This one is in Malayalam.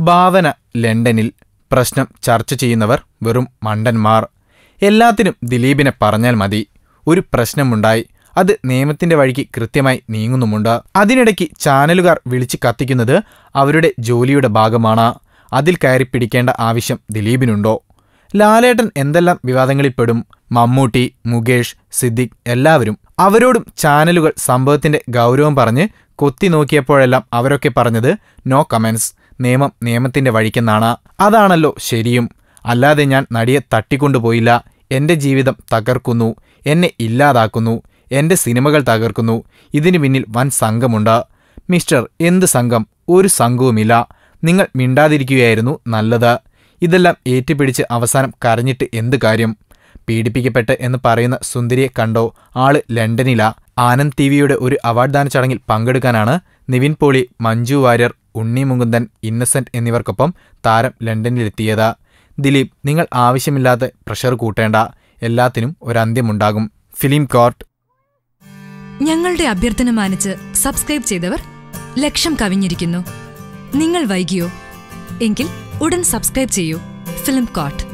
ഭാവന ലണ്ടനിൽ പ്രശ്നം ചർച്ച ചെയ്യുന്നവർ വെറും മണ്ടന്മാർ. എല്ലാത്തിനും ദിലീപിനെ പറഞ്ഞാൽ മതി. ഒരു പ്രശ്നമുണ്ടായി അത് നിയമത്തിന്റെ വഴിക്ക് കൃത്യമായി നീങ്ങുന്നുമുണ്ട്. അതിനിടയ്ക്ക് ചാനലുകാർ വിളിച്ച് കത്തിക്കുന്നത് അവരുടെ ജോലിയുടെ ഭാഗമാണ്. അതിൽ കയറി പിടിക്കേണ്ട ആവശ്യം ദിലീപിനുണ്ടോ? ലാലേട്ടൻ എന്തെല്ലാം വിവാദങ്ങളിൽപ്പെടും? മമ്മൂട്ടി മുകേഷ് സിദ്ദിഖ് എല്ലാവരും അവരോടും ചാനലുകൾ സംഭവത്തിന്റെ ഗൗരവം പറഞ്ഞ് കൊത്തി നോക്കിയപ്പോഴെല്ലാം അവരൊക്കെ പറഞ്ഞത് നോ കമൻസ് നിയമം നിയമത്തിന്റെ വഴിക്കെന്നാണ്. അതാണല്ലോ ശരിയും. അല്ലാതെ ഞാൻ നടിയെ തട്ടിക്കൊണ്ടുപോയില്ല. എന്റെ ജീവിതം തകർക്കുന്നു. എന്നെ ഇല്ലാതാക്കുന്നു. എന്റെ സിനിമകൾ തകർക്കുന്നു. ഇതിനു പിന്നിൽ വൻ സംഘമുണ്ട്. മിസ്റ്റർ എന്ത് സംഘം? ഒരു സംഘവുമില്ല. നിങ്ങൾ മിണ്ടാതിരിക്കുകയായിരുന്നു നല്ലത്. ഇതെല്ലാം ഏറ്റുപിടിച്ച് അവസാനം കരഞ്ഞിട്ട് എന്ത് കാര്യം? പീഡിപ്പിക്കപ്പെട്ട് എന്ന് പറയുന്ന സുന്ദരിയെ കണ്ടോ? ആൾ ലണ്ടനിലാ. ആനന്ദ് ടി വിയുടെ ഒരു അവാർഡ് ദാന ചടങ്ങിൽ പങ്കെടുക്കാനാണ് നിവിൻ പോളി മഞ്ജു വാര്യർ ഉണ്ണി മുകുന്ദൻ ഇന്നസെന്റ് എന്നിവർക്കൊപ്പം താരം ലണ്ടനിലെത്തിയത്. ദിലീപ് നിങ്ങൾ ആവശ്യമില്ലാതെ പ്രഷർ കൂട്ടേണ്ട. എല്ലാത്തിനും ഒരന്ത്യമുണ്ടാകും. Film court. ഞങ്ങളുടെ അഭ്യർത്ഥന മാനിച്ച് സബ്സ്ക്രൈബ് ചെയ്തവർ ലക്ഷം കവിഞ്ഞിരിക്കുന്നു. നിങ്ങൾ വൈകിയോ? എങ്കിൽ ഉടൻ സബ്സ്ക്രൈബ് ചെയ്യൂ. Film coat